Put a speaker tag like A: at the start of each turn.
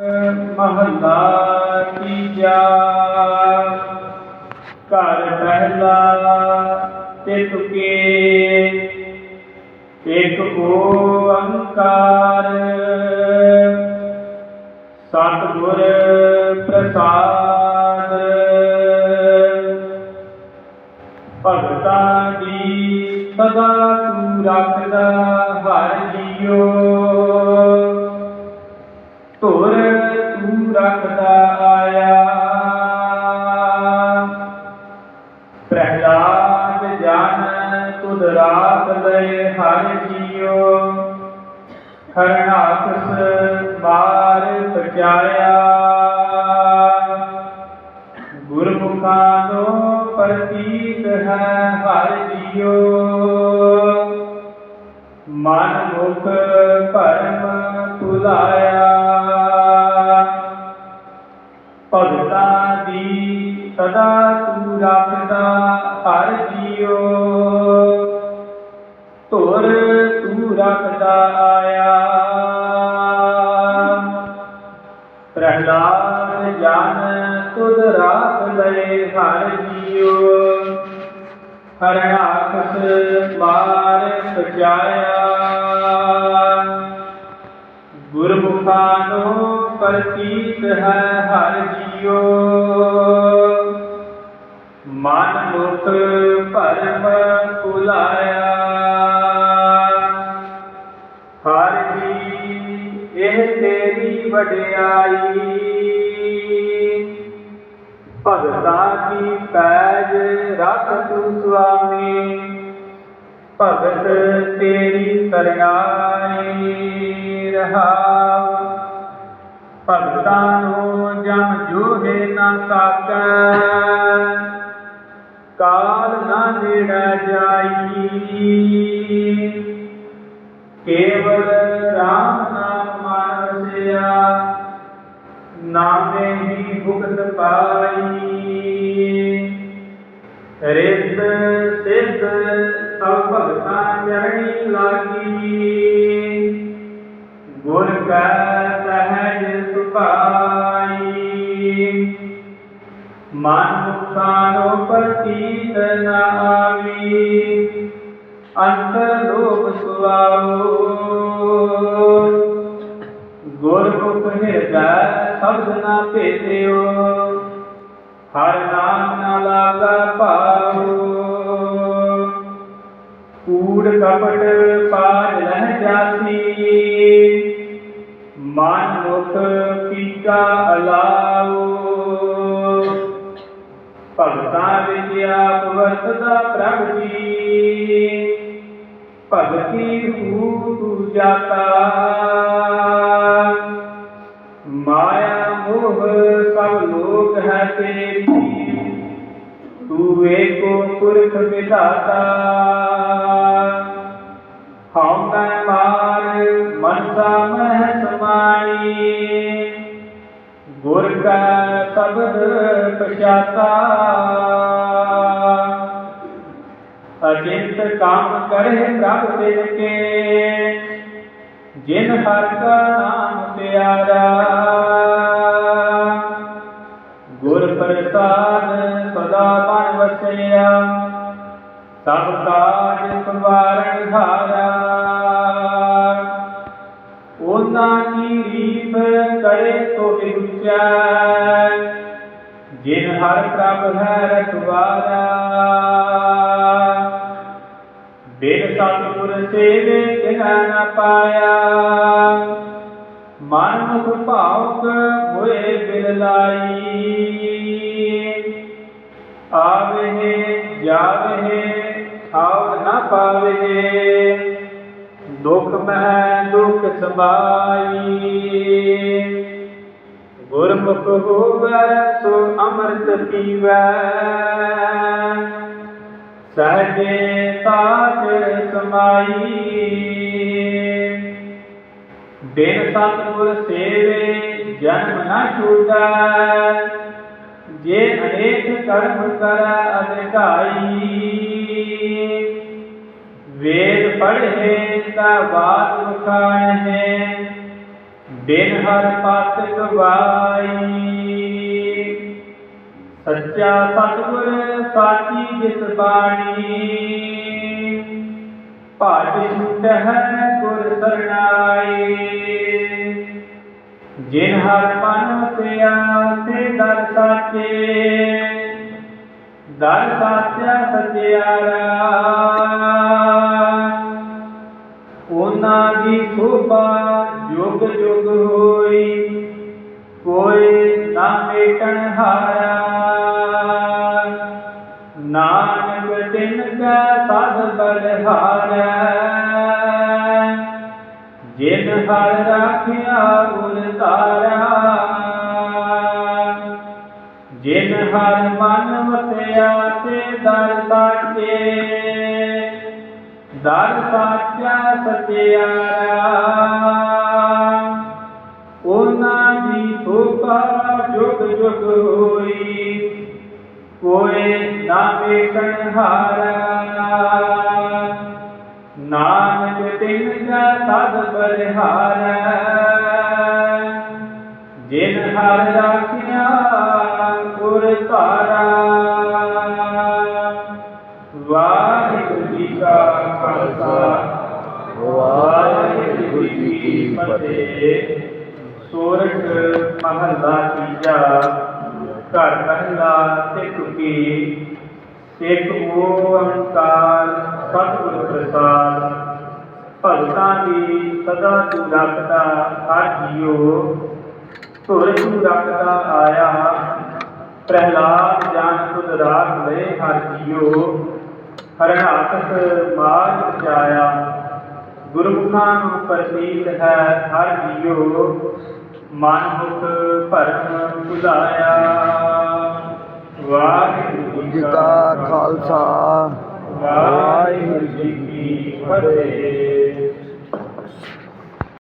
A: ਮਹੱਲਾ ਤੀਜਾ ਘਰ ਪਹਿਲਾ ਤੇ ਤੁਕੇ। ਇੱਕ ਓੰਕਾਰ ਸਤਿਗੁਰ ਪ੍ਰਸਾਦ। ਭਗਤਾਂ ਦੀ ਸਦਾ ਤੂੰ ਰੱਖਦਾ ਹਰ ਜੀਓ। ਜੀਓ ਮਾਰ ਪਚਾਇਆ ਗੁਰਮੁਖਾਂ ਨੂੰ ਪ੍ਰਤੀਤ ਹੈ ਹਰ ਜੀਓ ਮਨ ਮੁਖ ਭਰਮ ਭੁਲਾਇਆ ਭਗਤਾਂ ਦੀ ਸਦਾ ਤੂੰ ਰੱਖਦਾ ਹਰ ਜੀਓ ਧੁਰ ਤੂੰ ਰੱਖਦਾ ਆਇਆ ਪ੍ਰਹਲਾਦ ਜਨ ਤੁਧ ਰਾਖ ਲਏ ਹਰ ਜੀਓ ਹਰਨਾਕਸ ਮਾਰ ਸਜਾਇਆ ਗੁਰਮੁਖਾਨੋ ਪ੍ਰਤੀਤ ਹੈ ਹਰ ਜੀਓ ਮਨ ਮੁਖ ਭਰਮ ਭੁਲਾਇਆ ਵਡਿਆਈ। ਭਗਤਾਂ ਕੀ ਪੈਜ ਰੱਖ ਤੂੰ ਸੁਆਮੀ, ਭਗਤ ਤੇਰੀ ਕਰਨਾਈ ਰਹਾਉ। ਭਗਤਾਂ ਨੂੰ ਜਮ ਜੋਹੇ ਨਾ ਸਾਕੈ, ਕਾਲ ਨਾ ਨੇੜੇ ਜਾਈ। ਕੇਵਲ ਰਾਮ ਨਾਮ ਨਾਮੇ ਹੀ ਭੁਗਤ ਪਾਈ। ਰਿਤ ਸਿੱਧ ਸਭ ਭਗਤਾਂ ਚਰਣੀ ਲਾਗੀ। ਗੁਰ ਕਾ ਸਹਿਜ ਸੁਭਾਈ। ਮਨ ਮੁਖਾਂ ਪ੍ਰਤੀਤ ਨ ਆਵੀ। ਅੰਤ ਲੋਭ ਸੁਆਓ ਗੁਰਮੁਖ ਹਿਰਦੈ ਨਾ ਭੇਟਿਓ। ਹਰ ਨਾਮ ਨਾ ਲਾਗਾ ਪਾਉ ਕੂੜ ਕਪਟ ਪਾਜ ਲਹਿ ਜਾਸੀ। ਮਨ ਮੁਖ ਪੀਕਾ ਅਲਾਉ ਭਗਤਾਂ ਵਿੱਚ ਆਪ ਵਰਤਦਾ ਪ੍ਰਭ ਜੀ। ਭਗਤੀ ਰੂਪ ਜਾਤਾ। ਪੁਰਖ ਵਿਧਾਤਾ ਹਉ ਮੈਂ ਮਾਰ ਮਨਸਾ ਮਹਿ ਸਮਾਈ। ਗੁਰ ਕਾ ਸ਼ਬਦ ਪਛਾਤਾ। ਅਜਿੰਤ ਕਾਮ ਕਰੇ ਪ੍ਰਭ ਤਿਨ ਕੇ ਜਿਨ ਹਰ ਕਾ ਨਾਮ ਪਿਆਰਾ। ਗੁਰ ਪ੍ਰਸਾਦ ਸਦਾ ਮਨ ਵਸਿਆ ਸਭ ਕਾਜ ਸੰਵਾਰਨ ਹਾਰਾ ਉਹਨਾਂ ਕੀ ਰੀਤ ਕਰੇ ਤੋ ਵਿਚੈ ਜਿਨ ਹਰ ਪ੍ਰਭ ਹੈ ਰਖਵਾਰਾ। ਬਿਨ ਸਤਿਗੁਰ ਸੇਵੇ ਕਿਨਾ ਨ ਪਾਇਆ। ਮਨ ਮੁਖ ਭਾਉਕ ਹੋਏ ਬਿਲ ਲਾਈ। ਆਵੇ ਜਾਵੇ ਆਵ ਨ ਪਾਵੇ ਦੁਖ ਮਹਿ, ਦੁਖ ਸਮਾਈ। ਗੁਰਮੁਖ ਹੋਵੈ ਸੋ ਅੰਮ੍ਰਿਤ ਪੀਵੈ। ਸਹਜੇ ਤਾਜ ਸਮਾਈ। ਬਿਨ ਸਤਿਗੁਰ ਸੇਵੇ, ਜਨਮ ਨਾ ਛੂਟੈ। ਜੇ ਅਨੇਕ ਕਰਮ ਕਰ ਅਧਿਕਾਈ ਵੇਦ ਪੜ੍ਹੇ ਤਾ ਬਾਤ ਮੁਖਾਏ ਬਿਨ ਹਰ ਪਤ ਗਵਾਈ। ਸੱਚਾ ਸਤਿਗੁਰ ਸਾਚੀ ਜਿਸ ਬਾਣੀ ਭਾਜ ਛੁਟਹਿ ਗੁਰ ਸਰਣਾਈ। ਜਿਨ ਹਰ ਮਨ ਪਿਆ ਤੇ ਦਰ ਸਾਚੇ। ਦਰ ਸਾਚਾ ਸਚਿਆਰਾ। ਉਹਨਾਂ ਦੀ ਸੋਭਾ ਜੁਗ ਜੁਗ ਹੋਈ, ਕੋਈ ਨਾ ਮੇਟਣ ਹਾਰਾ। ਨਾਨਕ ਤਿਨ ਕਾ ਸਦ ਬਲਹਾਰਾ। ਜਿਨ ਹਰ ਰਾਖਿਆ ਉਰ ਜਿਨ ਹਰ ਮਨ ਵਸਿਆ ਤੇ ਦਰ ਸਾਚੇ ਦਰ ਸਾਚਾ ਸਚਿਆਰਾ ਉਹਨਾਂ ਦੀ ਸੋਭਾ ਜੁਗ ਜੁਗ ਹੋਈ ਕੋਏ ਨਾ ਵੇਖਣ ਹਾਰਾ। ਨਾਨਕ ਤਿਨ ਦਾ ਸਦ ਬਲਿਹਾਰਾ ਜਿਨ ਹਰ ਰਾਖਿਆ ਗੁਰ ਧਾਰਾ। ਵਾਹਿਗੁਰੂ ਜੀ ਕਾ ਖਾਲਸਾ। ਵਾਹਿਗੁਰੂ ਜੀ ਕੀ ਫਤਿਹ। ਸੋਰਠ ਮਹੱਲਾ ਤੀਜਾ। ਘਰ ਪਹਿਲਾ ਸਿੱਖ ਕੀ। ਇੱਕ ਓੰਕਾਰ ਸਤਿਗੁਰ ਪ੍ਰਸਾਦ। ਭਗਤਾਂ ਦੀ ਸਦਾ ਤੂੰ ਰੱਖਦਾ ਹਰ ਜੀਉ ਧੁਰ ਤੂੰ ਰੱਖਦਾ ਆਇਆ। ਪ੍ਰਹਿਲਾਦ ਜਾਨ ਤੁਧ ਰਾਖ ਲੈ ਹਰ ਜੀਉ ਹਰਨਾਥ ਮਾਰਗ ਜਾਇਆ। ਗੁਰਮੁਖਾਂ ਨੂੰ ਪ੍ਰਤੀਤ ਹੈ ਹਰ ਜੀਉ ਮਨ ਮੁਖ ਭਰਮ ਭੁਲਾਇਆ ਵਾਹਿਗੁਰੂ
B: ਜੀ ਕਾ ਖਾਲਸਾ।
A: ਵਾਹਿਗੁਰੂ ਜੀ ਕੀ ਫਤਿਹ।